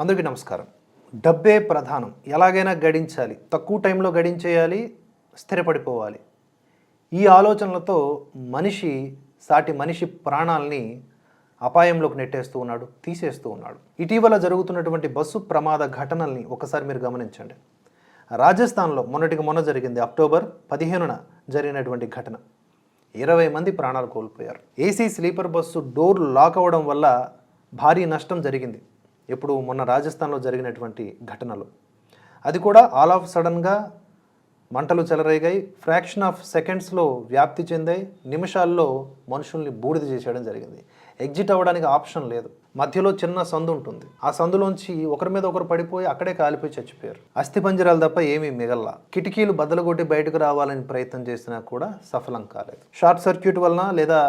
అందరికీ నమస్కారం. డబ్బే ప్రధానం. ఎలాగైనా గడించాలి. తక్కువ టైంలో గడించేయాలి స్థిరపడిపోవాలి. ఈ ఆలోచనలతో మనిషి సాటి మనిషి ప్రాణాలని అపాయంలోకి నెట్టేస్తూ ఉన్నాడు తీసేస్తూ ఉన్నాడు. ఇటీవల జరుగుతున్నటువంటి బస్సు ప్రమాద ఘటనల్ని ఒకసారి మీరు గమనించండి. రాజస్థాన్లో మొన్నటికి మొన్న జరిగింది అక్టోబర్ పదిహేనున జరిగినటువంటి ఘటన. ఇరవై మంది ప్రాణాలు కోల్పోయారు. AC sleeper bus door lock అవ్వడం వల్ల భారీ నష్టం జరిగింది. ఇప్పుడు మొన్న రాజస్థాన్లో జరిగినటువంటి ఘటనలు. అది కూడా ఆల్ ఆఫ్ సడన్గా మంటలు చెలరేగాయి ఫ్రాక్షన్ ఆఫ్ సెకండ్స్లో వ్యాప్తి చెందాయి నిమిషాల్లో మనుషుల్ని బూడిద చేసేయడం జరిగింది. ఎగ్జిట్ అవ్వడానికి ఆప్షన్ లేదు. మధ్యలో చిన్న సందు ఉంటుంది. ఆ సందులోంచి ఒకరి మీద ఒకరు పడిపోయి అక్కడే కాలిపోయి చచ్చిపోయారు. అస్థి పంజరాలు తప్ప ఏమీ మిగల్లా. కిటికీలు బద్దలు కొట్టి బయటకు రావాలని ప్రయత్నం చేసినా కూడా సఫలం కాలేదు. షార్ట్ సర్క్యూట్ వలన లేదా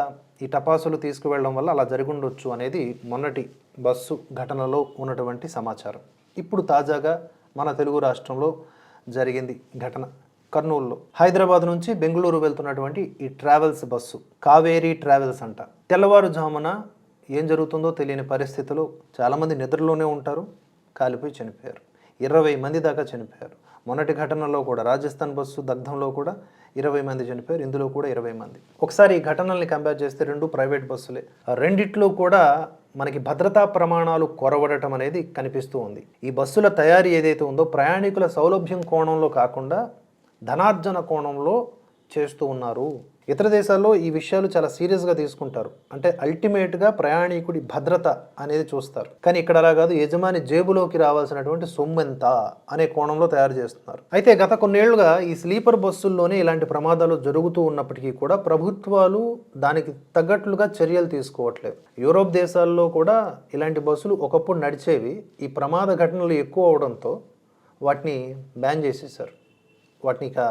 ఈ టపాసులు తీసుకువెళ్ళడం వల్ల అలా జరుగుండొచ్చు అనేది మొన్నటి బస్సు ఘటనలో ఉన్నటువంటి సమాచారం. ఇప్పుడు తాజాగా మన తెలుగు రాష్ట్రంలో జరిగింది ఘటన కర్నూలులో. హైదరాబాద్ నుంచి బెంగళూరు వెళ్తున్నటువంటి ఈ ట్రావెల్స్ బస్సు కావేరీ ట్రావెల్స్ అంట. తెల్లవారుజామున ఏం జరుగుతుందో తెలియని పరిస్థితులు చాలామంది నిద్రలోనే ఉంటారు కాలిపోయి చనిపోయారు. ఇరవై మంది దాకా చనిపోయారు. మొన్నటి ఘటనలో కూడా రాజస్థాన్ బస్సు దగ్ధంలో కూడా ఇరవై మంది చనిపోయారు ఇందులో కూడా ఇరవై మంది. ఒకసారి ఈ ఘటనల్ని కంపేర్ చేస్తే రెండు ప్రైవేట్ బస్సులే రెండిట్లో కూడా మనకి భద్రతా ప్రమాణాలు కొరవడటం అనేది కనిపిస్తూ ఉంది. ఈ బస్సుల తయారీ ఏదైతే ఉందో ప్రయాణికుల సౌలభ్యం కోణంలో కాకుండా ధనార్జన కోణంలో చేస్తూ ఉన్నారు. ఇతర దేశాల్లో ఈ విషయాలు చాలా సీరియస్గా తీసుకుంటారు. అంటే అల్టిమేట్గా ప్రయాణికుడి భద్రత అనేది చూస్తారు. కానీ ఇక్కడ అలా కాదు. యజమాని జేబులోకి రావాల్సినటువంటి సొమ్మెంత అనే కోణంలో తయారు చేస్తున్నారు. అయితే గత కొన్నేళ్ళుగా ఈ స్లీపర్ బస్సుల్లోనే ఇలాంటి ప్రమాదాలు జరుగుతూ ఉన్నప్పటికీ కూడా ప్రభుత్వాలు దానికి తగ్గట్లుగా చర్యలు తీసుకోవట్లేదు. యూరోప్ దేశాల్లో కూడా ఇలాంటి బస్సులు ఒకప్పుడు నడిచేవి ఈ ప్రమాద ఘటనలు ఎక్కువ అవడంతో వాటిని బ్యాన్ చేసేసారు వాటిని ఇక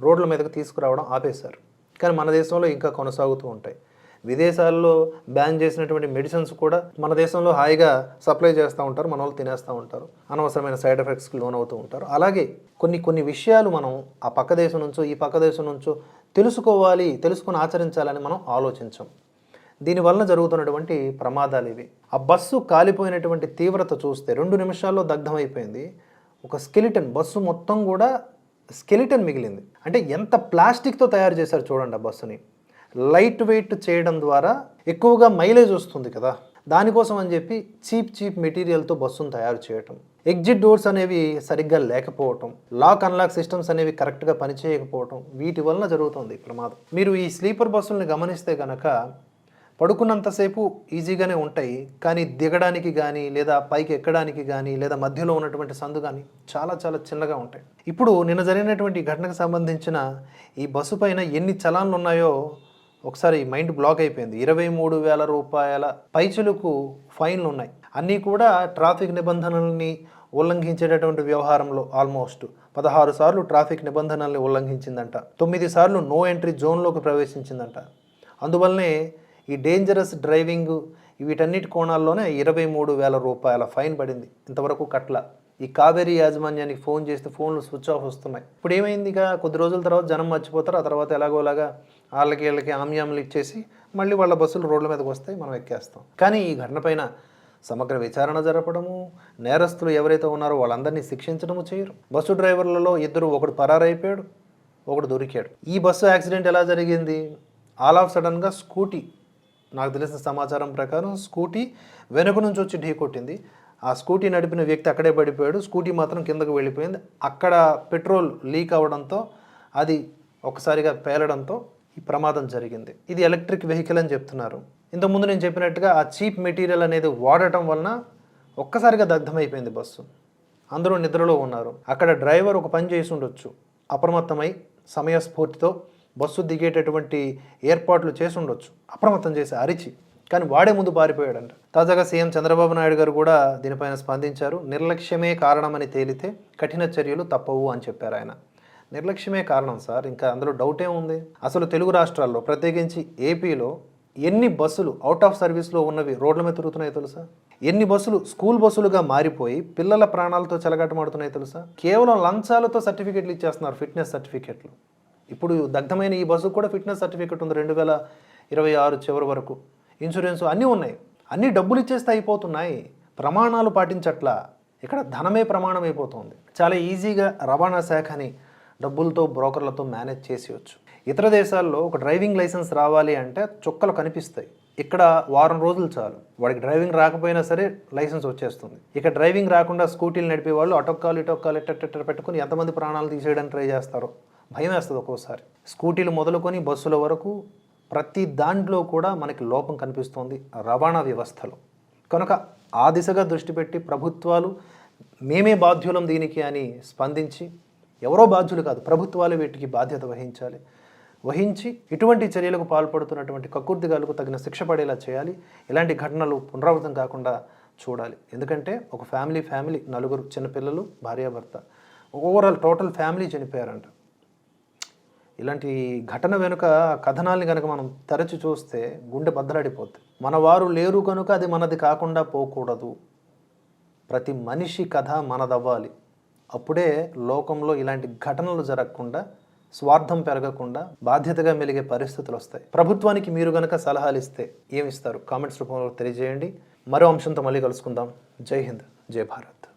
రోడ్ల మీదకి తీసుకురావడం ఆపేశారు. కానీ మన దేశంలో ఇంకా కొనసాగుతూ ఉంటాయి. విదేశాల్లో బ్యాన్ చేసినటువంటి మెడిసిన్స్ కూడా మన దేశంలో హాయిగా సప్లై చేస్తూ ఉంటారు మన వాళ్ళు తినేస్తూ ఉంటారు. అనవసరమైన సైడ్ ఎఫెక్ట్స్కి లోన్ అవుతూ ఉంటారు. అలాగే కొన్ని కొన్ని విషయాలు మనం ఆ పక్క దేశం నుంచో ఈ పక్క దేశం నుంచో తెలుసుకోవాలి తెలుసుకొని ఆచరించాలని మనం ఆలోచించాం. దీనివలన జరుగుతున్నటువంటి ప్రమాదాలు ఇవి. ఆ బస్సు కాలిపోయినటువంటి తీవ్రత చూస్తే రెండు నిమిషాల్లో దగ్ధమైపోయింది. ఒక స్కెలిటన్ బస్సు మొత్తం కూడా స్కెలిటన్ మిగిలింది. అంటే ఎంత ప్లాస్టిక్తో తయారు చేశారు చూడండి ఆ బస్సుని. లైట్ వెయిట్ చేయడం ద్వారా ఎక్కువగా మైలేజ్ వస్తుంది కదా. దానికోసం అని చెప్పి చీప్ చీప్ మెటీరియల్తో బస్సును తయారు చేయటం. ఎగ్జిట్ డోర్స్ అనేవి సరిగ్గా లేకపోవటం. లాక్ అన్లాక్ సిస్టమ్స్ అనేవి కరెక్ట్గా పనిచేయకపోవటం. వీటి వలన జరుగుతుంది ప్రమాదం. మీరు ఈ స్లీపర్ బస్సుల్ని గమనిస్తే కనుక పడుకున్నంతసేపు ఈజీగానే ఉంటాయి కానీ దిగడానికి కానీ లేదా పైకి ఎక్కడానికి కానీ లేదా మధ్యలో ఉన్నటువంటి సందు కానీ చాలా చాలా చిన్నగా ఉంటాయి. ఇప్పుడు నిన్న జరిగినటువంటి ఘటనకు సంబంధించిన ఈ బస్సు పైన ఎన్ని చలాన్లు ఉన్నాయో ఒకసారి మైండ్ బ్లాక్ అయిపోయింది. ఇరవై మూడు వేల రూపాయల పైచులకు ఫైన్లు ఉన్నాయి. అన్నీ కూడా ట్రాఫిక్ నిబంధనల్ని ఉల్లంఘించేటటువంటి వ్యవహారంలో ఆల్మోస్ట్ పదహారు సార్లు ట్రాఫిక్ నిబంధనల్ని ఉల్లంఘించిందంట. తొమ్మిది సార్లు నో ఎంట్రీ జోన్లోకి ప్రవేశించిందంట. అందువల్లనే ఈ డేంజరస్ డ్రైవింగ్ వీటన్నిటి కోణాల్లోనే ఇరవై మూడు వేల రూపాయల ఫైన్ పడింది. ఇంతవరకు కట్ల ఈ కావేరీ యాజమాన్యానికి ఫోన్ చేస్తే ఫోన్లు స్విచ్ ఆఫ్ వస్తున్నాయి. ఇప్పుడు ఏమైంది ఇక? కొద్ది రోజుల తర్వాత జనం మర్చిపోతారు. ఆ తర్వాత ఎలాగోలాగా వాళ్ళకి వీళ్ళకి ఆమ్యాములు ఇచ్చేసి మళ్ళీ వాళ్ళ బస్సులు రోడ్ల మీదకి వస్తాయి. మనం ఎక్కేస్తాం. కానీ ఈ ఘటన పైన సమగ్ర విచారణ జరపడము నేరస్తులు ఎవరైతే ఉన్నారో వాళ్ళందరినీ శిక్షించడము చేయరు. బస్సు డ్రైవర్లలో ఇద్దరు ఒకడు పరారైపోయాడు ఒకడు దొరికాడు. ఈ బస్సు యాక్సిడెంట్ ఎలా జరిగింది? ఆల్ ఆఫ్ సడన్గా స్కూటీ నాకు తెలిసిన సమాచారం ప్రకారం స్కూటీ వెనుక నుంచి వచ్చి ఢీ కొట్టింది. ఆ స్కూటీ నడిపిన వ్యక్తి అక్కడే పడిపోయాడు. స్కూటీ మాత్రం కిందకు వెళ్ళిపోయింది. అక్కడ పెట్రోల్ లీక్ అవ్వడంతో అది ఒకసారిగా పేలడంతో ఈ ప్రమాదం జరిగింది. ఇది ఎలక్ట్రిక్ వెహికల్ అని చెప్తున్నారు. ఇంతకుముందు నేను చెప్పినట్టుగా ఆ చీప్ మెటీరియల్ అనేది వాడటం వలన ఒక్కసారిగా దగ్ధమైపోయింది బస్సు. అందరూ నిద్రలో ఉన్నారు. అక్కడ డ్రైవర్ ఒక పని చేసి ఉండొచ్చు. అప్రమత్తమై సమయస్ఫూర్తితో బస్సు దిగేటటువంటి ఏర్పాట్లు చేసి ఉండొచ్చు. అప్రమత్తం చేసి అరిచి కానీ వాడే ముందు పారిపోయాడంట. తాజాగా సీఎం చంద్రబాబు నాయుడు గారు కూడా దీనిపైన స్పందించారు. నిర్లక్ష్యమే కారణమని తేలితే కఠిన చర్యలు తప్పవు అని చెప్పారు ఆయన. నిర్లక్ష్యమే కారణం సార్ ఇంకా అందులో డౌటే ఉంది. అసలు తెలుగు రాష్ట్రాల్లో ప్రత్యేకించి ఏపీలో ఎన్ని బస్సులు అవుట్ ఆఫ్ సర్వీస్లో ఉన్నవి రోడ్ల మీద తిరుగుతున్నాయో తెలుసా? ఎన్ని బస్సులు స్కూల్ బస్సులుగా మారిపోయి పిల్లల ప్రాణాలతో చెలగాటమాడుతున్నాయో తెలుసా? కేవలం లంచాలతో సర్టిఫికెట్లు ఇచ్చేస్తున్నారు ఫిట్నెస్ సర్టిఫికెట్లు. ఇప్పుడు దగ్ధమైన ఈ బస్సుకు కూడా ఫిట్నెస్ సర్టిఫికేట్ ఉంది రెండు వేల ఇరవై ఆరు చివరి వరకు. ఇన్సూరెన్స్ అన్నీ ఉన్నాయి. అన్నీ డబ్బులు ఇచ్చేస్తే అయిపోతున్నాయి. ప్రమాణాలు పాటించట్లా. ఇక్కడ ధనమే ప్రమాణం అయిపోతుంది. చాలా ఈజీగా రవాణా శాఖని డబ్బులతో బ్రోకర్లతో మేనేజ్ చేసేయచ్చు. ఇతర దేశాల్లో ఒక డ్రైవింగ్ లైసెన్స్ రావాలి అంటే చుక్కలు కనిపిస్తాయి. ఇక్కడ వారం రోజులు చాలు. వాడికి డ్రైవింగ్ రాకపోయినా సరే లైసెన్స్ వచ్చేస్తుంది. ఇక డ్రైవింగ్ రాకుండా స్కూటీలు నడిపే వాళ్ళు అటొక్కాలు ఇటొక్కాలు ఎట్ట పెట్టుకుని ఎంతమంది ప్రాణాలు తీసేయడానికి ట్రై చేస్తారో. భయం వేస్తుంది ఒక్కోసారి. స్కూటీలు మొదలుకొని బస్సుల వరకు ప్రతి దాంట్లో కూడా మనకి లోపం కనిపిస్తోంది రవాణా వ్యవస్థలో. కనుక ఆ దిశగా దృష్టి పెట్టి ప్రభుత్వాలు మేమే బాధ్యులం దీనికి అని స్పందించి ఎవరో బాధ్యులు కాదు ప్రభుత్వాలు వీటికి బాధ్యత వహించాలి. వహించి ఇటువంటి చర్యలకు పాల్పడుతున్నటువంటి కక్కుర్దిగాలకు తగిన శిక్ష పడేలా చేయాలి. ఇలాంటి ఘటనలు పునరావృతం కాకుండా చూడాలి. ఎందుకంటే ఒక ఫ్యామిలీ ఫ్యామిలీ నలుగురు చిన్నపిల్లలు భార్యాభర్త ఓవరాల్ టోటల్ ఫ్యామిలీ చనిపోయారంట. ఇలాంటి ఘటన వెనుక కథనాల్ని కనుక మనం తెరచి చూస్తే గుండె బద్దలాడిపోద్ది. మన వారు లేరు కనుక అది మనది కాకుండా పోకూడదు. ప్రతి మనిషి కథ మనదవ్వాలి. అప్పుడే లోకంలో ఇలాంటి ఘటనలు జరగకుండా స్వార్థం పెరగకుండా బాధ్యతగా మెలిగే పరిస్థితులు వస్తాయి. ప్రభుత్వానికి మీరు గనక సలహాలు ఇస్తే ఏమిస్తారు కామెంట్స్ రూపంలో తెలియజేయండి. మరో అంశంతో మళ్ళీ కలుసుకుందాం. జై హింద్. జై భారత్.